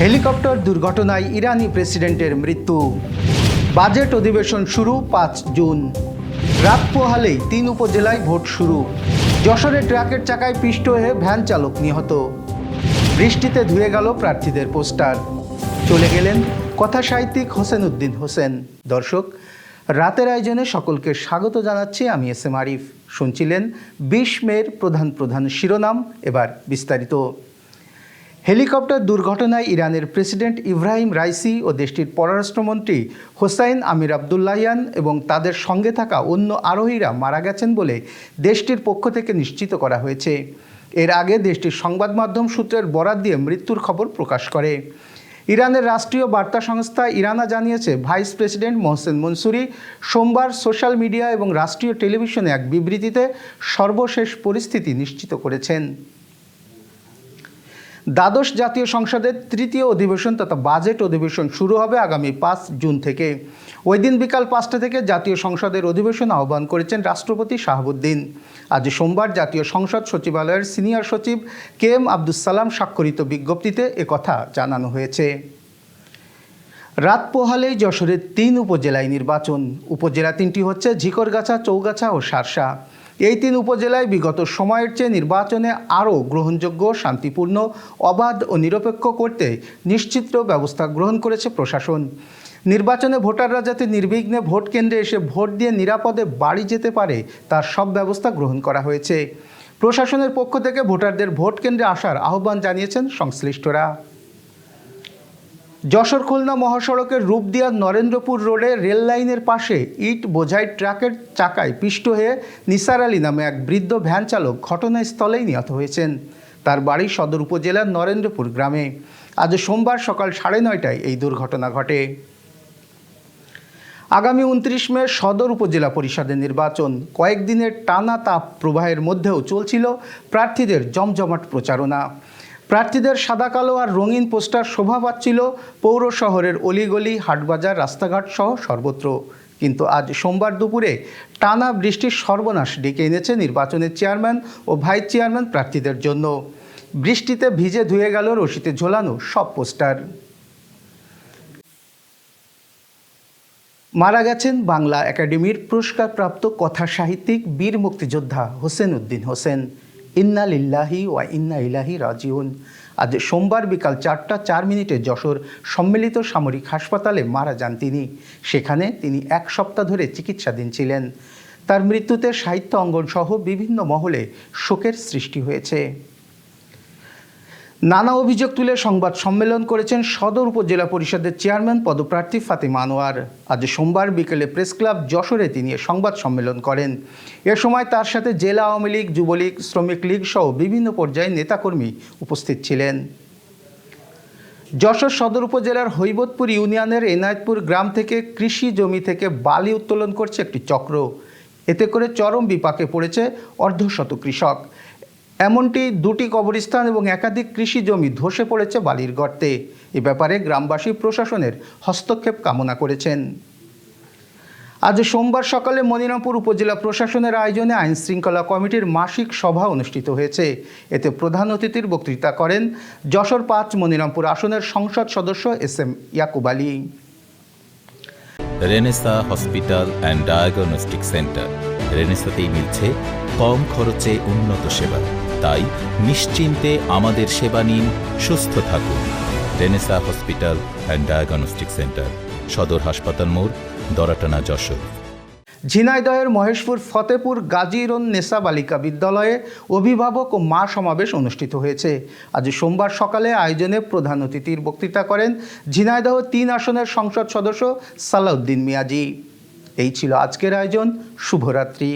Helicopter দুর্ঘটনায় ইরানি প্রেসিডেন্টের মৃত্যু। বাজেট অধিবেশন শুরু পাঁচ জুন। রাত পোহালেই তিন উপজেলায় ভোট শুরু। যশোরে ট্রাকের চাকায় পিষ্ট হয়ে ভ্যান চালক নিহত। বৃষ্টিতে ধুয়ে গেল প্রার্থীদের পোস্টার। চলে গেলেন কথা সাহিত্যিক হোসেন উদ্দিন হোসেন। দর্শক, রাতের আয়োজনে সকলকে স্বাগত জানাচ্ছি আমি এস এম আরিফ। শুনছিলেন বিশ মের প্রধান প্রধান শিরোনাম, এবার বিস্তারিত। হেলিকপ্টার দুর্ঘটনায় ইরানের প্রেসিডেন্ট ইব্রাহিম রাইসি ও দেশটির পররাষ্ট্রমন্ত্রী হোসাইন আমির আবদুল্লাহিয়ান এবং তাদের সঙ্গে থাকা অন্য আরোহীরা মারা গেছেন বলে দেশটির পক্ষ থেকে নিশ্চিত করা হয়েছে। এর আগে দেশটির সংবাদ মাধ্যম সূত্রের বরাত দিয়ে মৃত্যুর খবর প্রকাশ করে। ইরানের রাষ্ট্রীয় বার্তা সংস্থা ইরানা জানিয়েছে, ভাইস প্রেসিডেন্ট মোহসেন মনসুরি সোমবার সোশ্যাল মিডিয়া এবং রাষ্ট্রীয় টেলিভিশনে এক বিবৃতিতে সর্বশেষ পরিস্থিতি নিশ্চিত করেছেন। দ্বাদশ জাতীয় সংসদের তৃতীয় অধিবেশন তথা বাজেট অধিবেশন শুরু হবে আগামী পাঁচ জুন থেকে। ওই দিন বিকাল পাঁচটা থেকে জাতীয় সংসদের অধিবেশন আহ্বান করেছেন রাষ্ট্রপতি শাহাবুদ্দিন। আজ সোমবার জাতীয় সংসদ সচিবালয়ের সিনিয়র সচিব কে এম আব্দুস সালাম স্বাক্ষরিত বিজ্ঞপ্তিতে একথা জানানো হয়েছে। রাত পোহালেই যশোরের তিন উপজেলায় নির্বাচন। উপজেলা তিনটি হচ্ছে ঝিকরগাছা, চৌগাছা ও সারসা। এই তিন উপজেলায় বিগত সময়ের চেয়ে নির্বাচনে আরও গ্রহণযোগ্য, শান্তিপূর্ণ, অবাধ ও নিরপেক্ষ করতে নিশ্চিত ব্যবস্থা গ্রহণ করেছে প্রশাসন। নির্বাচনে ভোটাররা যাতে নির্বিঘ্নে ভোট কেন্দ্রে এসে ভোট দিয়ে নিরাপদে বাড়ি যেতে পারে, তার সব ব্যবস্থা গ্রহণ করা হয়েছে। প্রশাসনের পক্ষ থেকে ভোটারদের ভোট কেন্দ্রে আসার আহ্বান জানিয়েছেন সংশ্লিষ্টরা। যশোর খুলনা মহাসড়কের রূপদিয়া নরেন্দ্রপুর রোডে রেল লাইনের পাশে ইট বোঝাই ট্রাকের চাকায় পিষ্ট হয়ে নিসার আলী নামে এক বৃদ্ধ ভ্যান চালক ঘটনাস্থলেই নিহত হয়েছেন। তার বাড়ি সদর উপজেলার নরেন্দ্রপুর গ্রামে। আজ সোমবার সকাল সাড়ে নয়টায় এই দুর্ঘটনা ঘটে। আগামী উনত্রিশ মে সদর উপজেলা পরিষদের নির্বাচন। কয়েকদিনের টানা তাপ প্রবাহের মধ্যেও চলছিল প্রার্থীদের জমজমাট প্রচারণা। প্রার্থীদের সাদা কালো আর রঙিন পোস্টার শোভা পাচ্ছিল পৌর শহরের অলিগলি, হাটবাজার, রাস্তাঘাট সহ সর্বত্র। কিন্তু আজ সোমবার দুপুরে টানা বৃষ্টির সর্বনাশ ডেকে এনেছে নির্বাচনের চেয়ারম্যান ও ভাইস চেয়ারম্যান প্রার্থীদের জন্য। বৃষ্টিতে ভিজে ধুয়ে গেল রশিতে ঝোলানো সব পোস্টার। মারা গেছেন বাংলা একাডেমির পুরস্কারপ্রাপ্ত কথা সাহিত্যিক বীর মুক্তিযোদ্ধা হোসেন উদ্দিন হোসেন। ইন্না লিল্লাহি ওয়া ইন্না ইলাহি রাজিউন। আজ সোমবার বিকাল চারটা চার মিনিটে যশোর সম্মিলিত সামরিক হাসপাতালে মারা যান তিনি। সেখানে তিনি এক সপ্তাহ ধরে চিকিৎসাধীন ছিলেন। তার মৃত্যুতে সাহিত্য অঙ্গন সহ বিভিন্ন মহলে শোকের সৃষ্টি হয়েছে। নানা অভিযোগ তুলে সংবাদ সম্মেলন করেছেন সদর উপজেলা পরিষদের চেয়ারম্যান পদপ্রার্থী ফাতেমা আনোয়ার। আজ সোমবার বিকেলে প্রেস ক্লাব যশোরে তিনি সংবাদ সম্মেলন করেন। এ সময় তার সাথে জেলা আওয়ামী লীগ, যুবলীগ, শ্রমিক লীগ সহ বিভিন্ন পর্যায়ে নেতাকর্মী উপস্থিত ছিলেন। যশোর সদর উপজেলার হৈবতপুর ইউনিয়নের এনায়েতপুর গ্রাম থেকে কৃষি জমি থেকে বালি উত্তোলন করছে একটি চক্র। এতে করে চরম বিপাকে পড়েছে অর্ধশত কৃষক। এমনটি দুটি কবরস্থান এবং একাধিক কৃষি জমি ধসে পড়েছে বালির গর্তে। এ ব্যাপারে গ্রামবাসী প্রশাসনের হস্তক্ষেপ কামনা করেছেন। আজ সোমবার সকালে মনিরামপুর উপজেলা প্রশাসনের আয়োজনে আইন শৃঙ্খলা কমিটির মাসিক সভা অনুষ্ঠিত হয়েছে। এতে প্রধান অতিথির বক্তৃতা করেন যশোর পাঁচ মনিরামপুর আসনের সংসদ সদস্য S M Yakub Ali. Renaissance hospital and diagnostic centre. রেনেসাতেই মিলছে কম খরচে উন্নত সেবা। তাই নিশ্চিন্তে আমাদের সেবা নিন, সুস্থ থাকুন। Renaissance hospital and diagnostic centre সদর হাসপাতাল মোড়, দরাটানা যশোর। ঝিনাইদহের মহেশপুর ফতেপুর গাজীরন নেসা বালিকা বিদ্যালয়ে অভিভাবক ও মা সমাবেশ অনুষ্ঠিত হয়েছে। আজ সোমবার সকালে আয়োজনে প্রধান অতিথির বক্তৃতা করেন ঝিনাইদহ তিন আসনের সংসদ সদস্য সালাউদ্দিন মিয়াজি। এই ছিল আজকের আয়োজন। শুভরাত্রি।